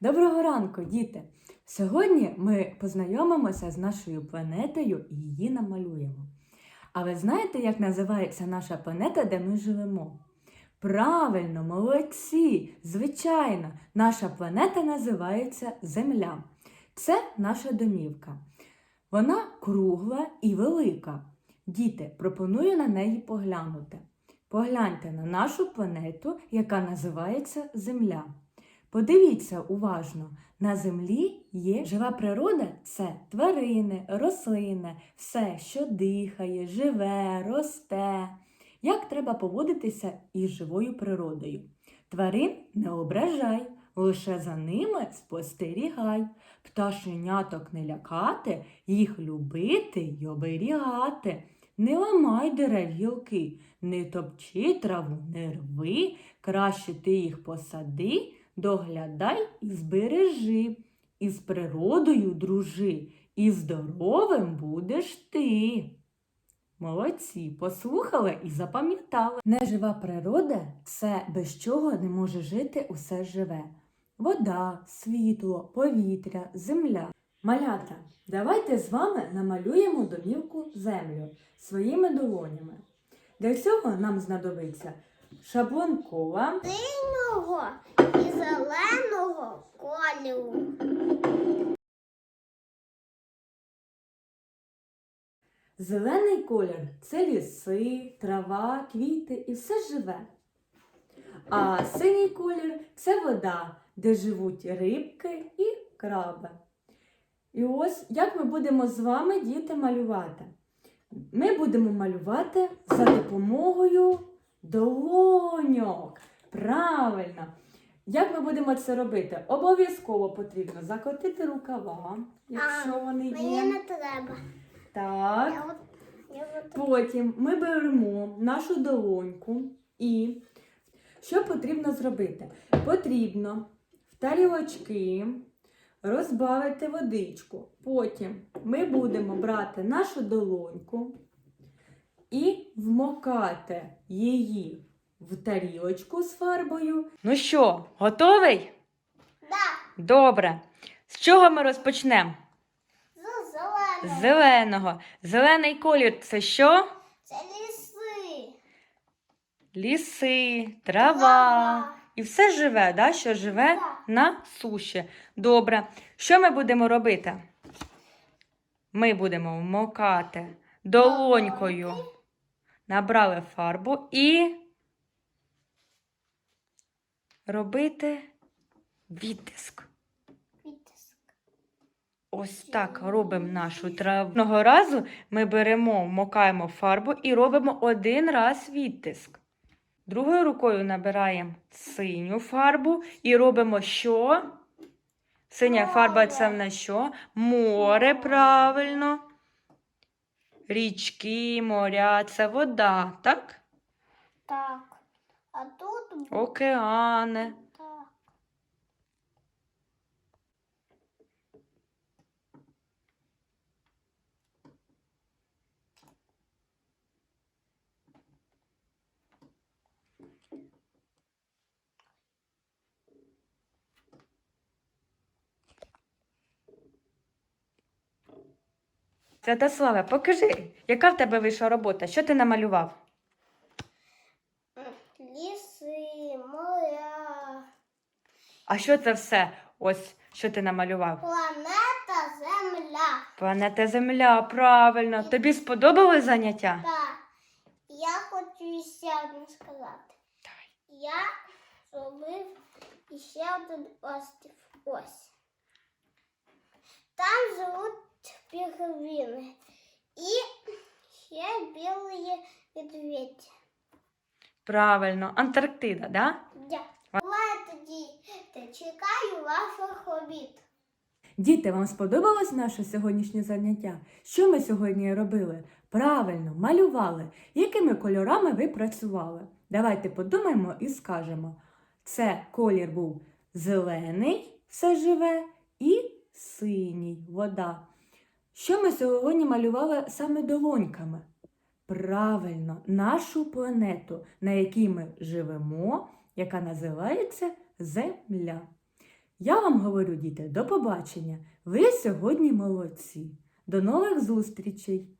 Доброго ранку, діти! Сьогодні ми познайомимося з нашою планетою і її намалюємо. А ви знаєте, як називається наша планета, де ми живемо? Правильно, молодці! Звичайно, наша планета називається Земля. Це наша домівка. Вона кругла і велика. Діти, пропоную на неї поглянути. Погляньте на нашу планету, яка називається Земля. Подивіться уважно, на землі є жива природа це тварини, рослини, все, що дихає, живе, росте. Як треба поводитися із живою природою? Тварин не ображай, лише за ними спостерігай. Пташеняток не лякати, їх любити й оберігати. Не ламай дерев гілки, не топчи траву, не рви, краще ти їх посади, доглядай і збережи. І з природою дружи, і здоровим будеш ти. Молодці, послухали і запам'ятали. Нежива природа це без чого не може жити усе живе. Вода, світло, повітря, земля. Малята, давайте з вами намалюємо домівку землю своїми долонями. Для цього нам знадобиться шаблон кола, синього і зеленого кольору. Зелений колір це ліси, трава, квіти і все живе. А синій колір це вода, де живуть рибки і краби. І ось як ми будемо з вами, діти, малювати. Ми будемо малювати за допомогою долоньок. Правильно. Як ми будемо це робити? Обов'язково потрібно закотити рукава, якщо А, вони Мені є. не треба. Так. Я от, я от Потім ми беремо нашу долоньку і що потрібно зробити? Потрібно в тарілочки розбавити водичку. Потім ми будемо брати нашу долоньку і вмокати її в тарілочку з фарбою. Ну що, готовий? да, Добре. З чого ми розпочнемо? з зеленого. Зеленого. Зелений колір це що? Це ліси. Ліси, трава. Трава. І все живе, да? що живе Так. на суші. Добре. Що ми будемо робити? Ми будемо вмокати долонькою. Набрали фарбу і робити відтиск. Відтиск. Ось так робимо нашу траву. Одного разу ми беремо, вмокаємо фарбу і робимо один раз відтиск. Другою рукою набираємо синю фарбу і робимо що? Синя фарба це в нас що? Море, правильно. Річки, моря це вода, так? Так. А тут Океани. так. Святославе, покажи, яка в тебе вийшла робота? Що ти намалював? Ліси, моря, А що це все? Ось що ти намалював? планета Земля. Планета Земля, правильно. Тобі сподобалось заняття? Так. Я хочу ще одне сказати. Я зробив ще один острів. Ось. Там живуть пінгвіни. І ще білий медведь. Правильно, Антарктида, да? Я. тоді чекаю ваших обід. Діти, вам сподобалось наше сьогоднішнє заняття? Що ми сьогодні робили? Правильно, малювали. Якими кольорами ви працювали? Давайте подумаємо і скажемо. Це колір був зелений, все живе, і синій вода. Що ми сьогодні малювали саме долоньками? Правильно, нашу планету, на якій ми живемо, яка називається Земля. Я вам говорю, діти, до побачення. Ви сьогодні молодці. До нових зустрічей!